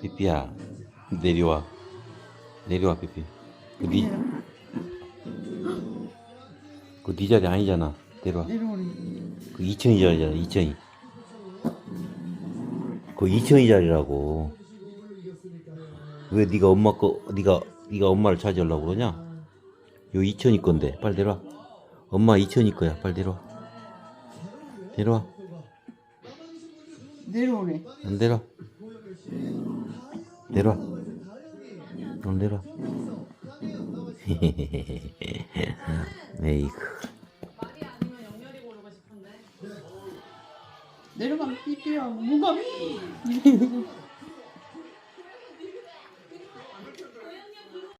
삐삐야. 내려와. 내려와, 삐삐. 그 니, 그 네 자리 아니잖아. 내려와. 그 2층이 자리잖아, 2층이. 그 2층이 자리라고. 왜 네가 엄마 거, 네가, 네가 엄마를 찾으려고 그러냐? 요 2층이 건데, 빨리 내려와. 엄마 2층이 거야, 빨리 내려와. 내려와. 내려오래. 안 내려. 내려. 안 내려. 에이구. 말이 아니면 영렬이 고르고 싶은데. 내려가 삐삐야. 이래.